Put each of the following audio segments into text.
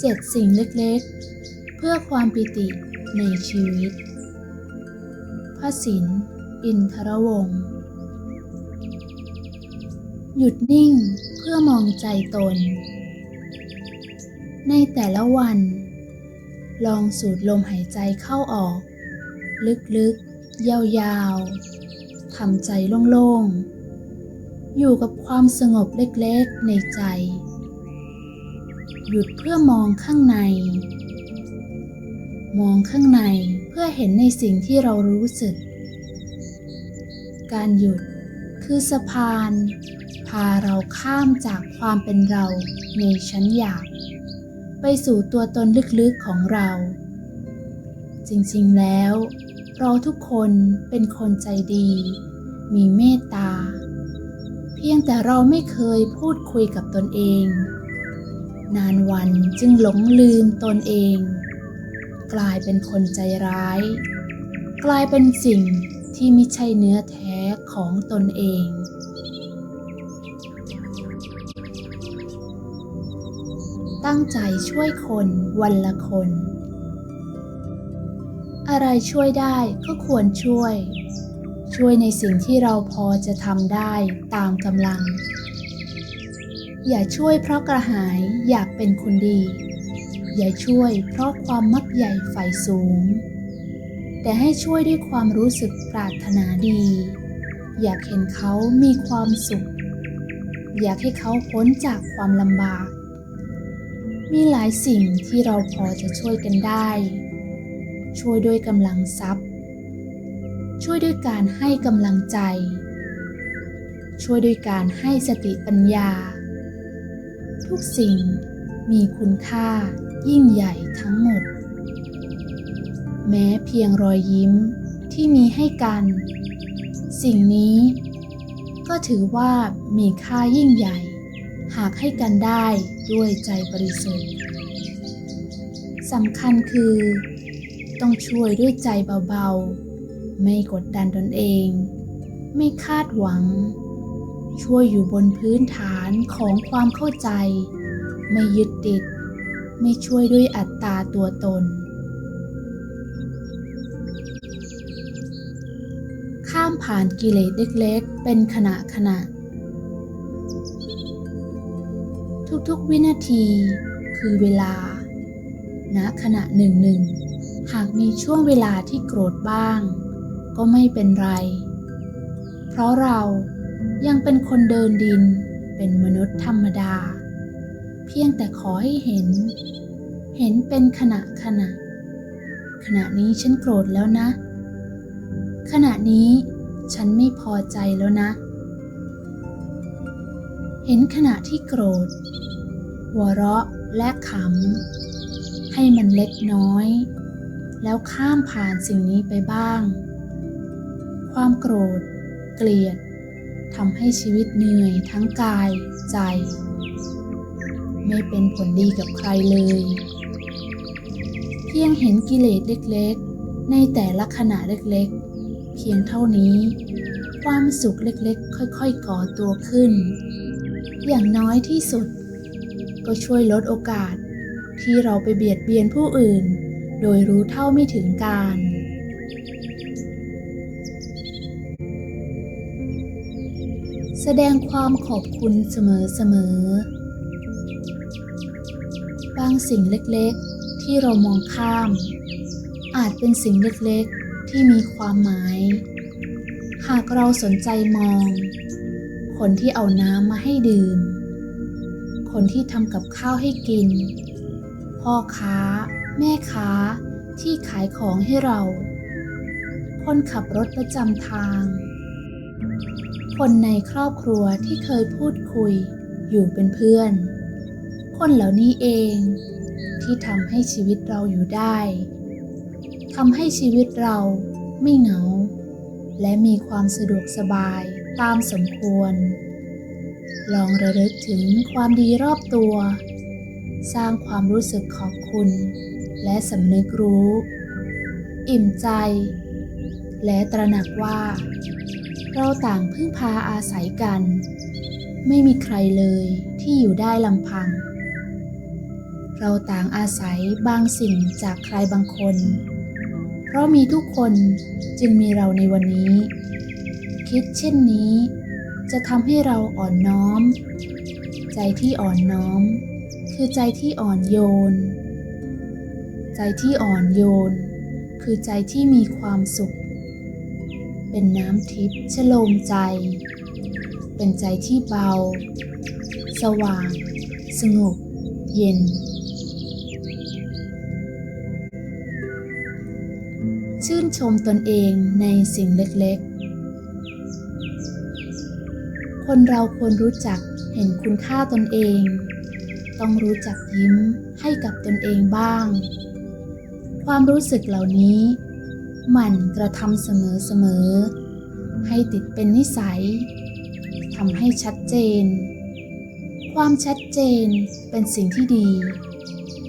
เจ็ดสิ่งเล็กๆ เพื่อความปิติในชีวิต พระศินอินทรวงศ์หยุดนิ่งเพื่อมองใจตน ในแต่ละวัน ลองสูดลมหายใจเข้าออก ลึกๆ ยาวๆทำใจโล่งๆ อยู่กับความสงบเล็กๆในใจ หยุดเพื่อมองข้างใน มองข้างในเพื่อเห็นในสิ่งที่เรารู้สึก การหยุดคือสะพาน พาเราข้ามจากความเป็นเราในชั้นหยาบไปสู่ตัวตนลึกๆของเรา จริงๆแล้ว เราทุกคนเป็นคนใจดี มีเมตตา พียงแต่เราไม่เคยพูดคุยกับตนเอง นานวันจึงหลงลืมตนเอง กลายเป็นคนใจร้าย กลายเป็นสิ่งที่ไม่ใช่เนื้อแท้ของตนเอง ตั้งใจช่วยคนวันละคน อะไรช่วยได้ก็ควรช่วย ช่วยในสิ่งที่เราพอจะทำได้ตามกำลัง อย่าช่วยเพราะกระหายอยากเป็นคนดี อย่าช่วยเพราะความมักใหญ่ฝ่สูง แต่ให้ช่วยด้วยความรู้สึกปรารถนาดี อยากเห็นเขามีความสุข อยากให้เขาพ้นจากความลำบาก มีหลายสิ่งที่เราพอจะช่วยกันได้ ช่วยด้วยกำลังทรัพย์ ช่วยด้วยการให้กำลังใจ ช่วยด้วยการให้สติปัญญา ทุกสิ่งมีคุณค่ายิ่งใหญ่ทั้งหมด แม้เพียงรอยยิ้มที่มีให้กัน สิ่งนี้ก็ถือว่ามีค่ายิ่งใหญ่ หากให้กันได้ด้วยใจบริสุทธิ์สำคัญคือ ต้องช่วยด้วยใจเบาๆ ไม่กดดันตนเอง ไม่คาดหวัง ช่วยอยู่บนพื้นฐานของความเข้าใจ ไม่ยึดติด ไม่ช่วยด้วยอัตตาตัวตน ข้ามผ่านกิเลสเล็กๆ เป็นขณะขณะ ทุกๆวินาทีคือเวลา ณขณะหนึ่งหนึ่งหากมีช่วงเวลาที่โกรธบ้าง ก็ไม่เป็นไร เพราะเรายังเป็นคนเดินดินเป็นมนุษย์ธรรมดา เพียงแต่ขอให้เห็น เห็นเป็นขณะขณะ ขณะนี้ฉันโกรธแล้วนะ ขณะนี้ฉันไม่พอใจแล้วนะ เห็นขณะที่โกรธ หัวเราะและขำให้มันเล็กน้อย แล้วข้ามผ่านสิ่งนี้ไปบ้าง ความโกรธ เกลียดทำให้ชีวิตเหนื่อยทั้งกายใจ ไม่เป็นผลดีกับใครเลย เพียงเห็นกิเลสเล็กๆ ในแต่ละขณะเล็กๆ เพียงเท่านี้ ความสุขเล็กๆ ค่อยๆ ก่อตัวขึ้น อย่างน้อยที่สุด ก็ช่วยลดโอกาสที่เราไปเบียดเบียนผู้อื่น โดยรู้เท่าไม่ถึงการ แสดงความขอบคุณเสมอๆบางสิ่งเล็กๆ ที่เรามองข้าม อาจเป็นสิ่งเล็กๆ ที่มีความหมาย หากเราสนใจมอง คนที่เอาน้ำมาให้ดื่ม คนที่ทำกับข้าวให้กิน พ่อค้า แม่ค้าที่ขายของให้เรา คนขับรถประจำทาง คนในครอบครัวที่เคยพูดคุยอยู่เป็นเพื่อน คนเหล่านี้เองที่ทำให้ชีวิตเราอยู่ได้ทำให้ชีวิตเราไม่เหงา และมีความสะดวกสบายตามสมควร ลองระลึกถึงความดีรอบตัว สร้างความรู้สึกขอบคุณ และสำนึกรู้ อิ่มใจ และตระหนักว่า เราต่างพึ่งพาอาศัยกัน ไม่มีใครเลยที่อยู่ได้ลำพัง เราต่างอาศัยบางสิ่งจากใครบางคน เพราะมีทุกคนจึงมีเราในวันนี้ คิดเช่นนี้ จะทำให้เราอ่อนน้อม ใจที่อ่อนน้อม คือใจที่อ่อนโยน ใจที่อ่อนโยน คือใจที่มีความสุข เป็นน้ำทิพย์ชโลมใจ เป็นใจที่เบา สว่าง สงบ เย็น ชื่นชมตนเองในสิ่งเล็กๆ คนเราควรรู้จักเห็นคุณค่าตนเอง ต้องรู้จักยิ้มให้กับตนเองบ้าง ความรู้สึกเหล่านี้ หมั่นกระทำเสมอๆ ให้ติดเป็นนิสัยทำให้ชัดเจน ความชัดเจนเป็นสิ่งที่ดี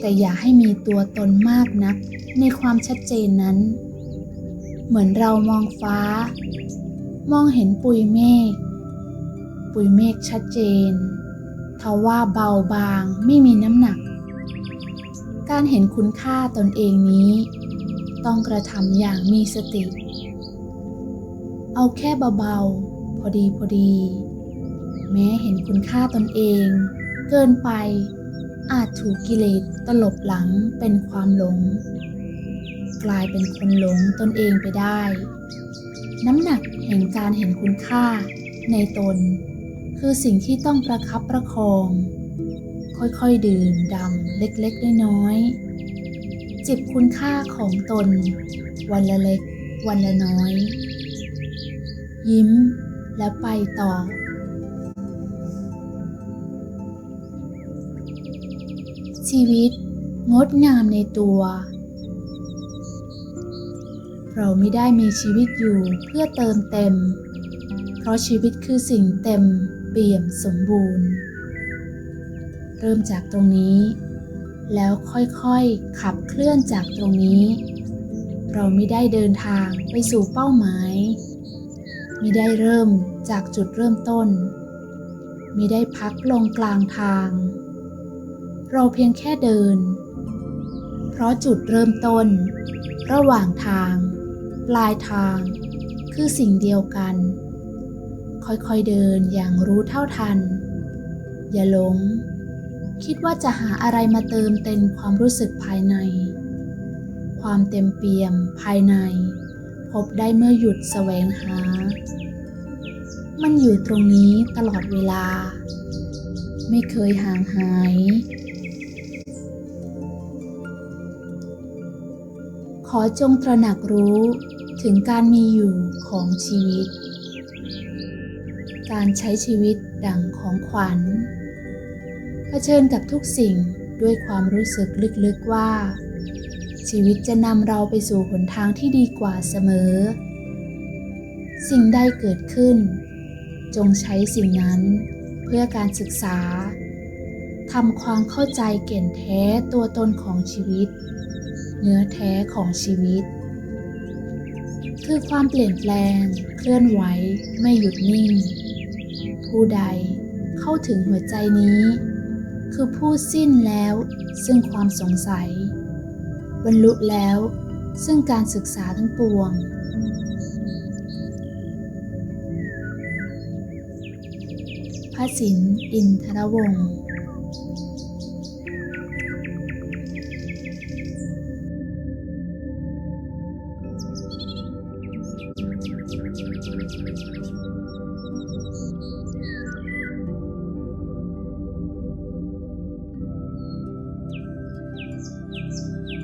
แต่อย่าให้มีตัวตนมากนักในความชัดเจนนั้น เหมือนเรามองฟ้า มองเห็นปุยเมฆปุยเมฆชัดเจนทว่าเบาบางไม่มีน้ำหนัก การเห็นคุณค่าตนเองนี้ ต้องกระทำอย่างมีสติ เอาแค่เบาๆ พอดีพอดี แม้เห็นคุณค่าตนเอง เกินไปอาจถูกกิเลสตลบหลังเป็นความหลง กลายเป็นคนหลงตนเองไปได้ น้ำหนักแห่งการเห็นคุณค่าในตน คือสิ่งที่ต้องประคับประคอง ค่อยๆดื่มดำเล็กๆน้อยๆ จิบคุณค่าของตน วันละเล็ก วันละน้อย ยิ้มแล้วไปต่อ ชีวิตงดงามในตัว เราไม่ได้มีชีวิตอยู่เพื่อเติมเต็ม เพราะชีวิตคือสิ่งเต็มเปี่ยมสมบูรณ์ เริ่มจากตรงนี้ แล้วค่อยๆขับเคลื่อนจากตรงนี้ เราไม่ได้เดินทางไปสู่เป้าหมาย ไม่ได้เริ่มจากจุดเริ่มต้น ไม่ได้พักลงกลางทาง เราเพียงแค่เดิน เพราะจุดเริ่มต้น ระหว่างทาง ปลายทาง คือสิ่งเดียวกัน ค่อยๆเดินอย่างรู้เท่าทัน อย่าหลง คิดว่าจะหาอะไรมาเติมเต็มความรู้สึกภายใน ความเต็มเปี่ยมภายใน พบได้เมื่อหยุดแสวงหา มันอยู่ตรงนี้ตลอดเวลา ไม่เคยห่างหาย ขอจงตระหนักรู้ถึงการมีอยู่ของชีวิต การใช้ชีวิตดังของขวัญ เผชิญกับทุกสิ่งด้วยความรู้สึกลึกๆว่า ชีวิตจะนำเราไปสู่หนทางที่ดีกว่าเสมอ สิ่งใดเกิดขึ้น จงใช้สิ่งนั้นเพื่อการศึกษาทำความเข้าใจเก่นแท้ตัวตนของชีวิต เนื้อแท้ของชีวิต คือความเปลี่ยนแปลง เคลื่อนไหวไม่หยุดนิ่ง ผู้ใดเข้าถึงหัวใจนี้ คือผู้สิ้นแล้ว ซึ่งความสงสัย บรรลุแล้ว ซึ่งการศึกษาทั้งปวง พระสินอินทรวงศ์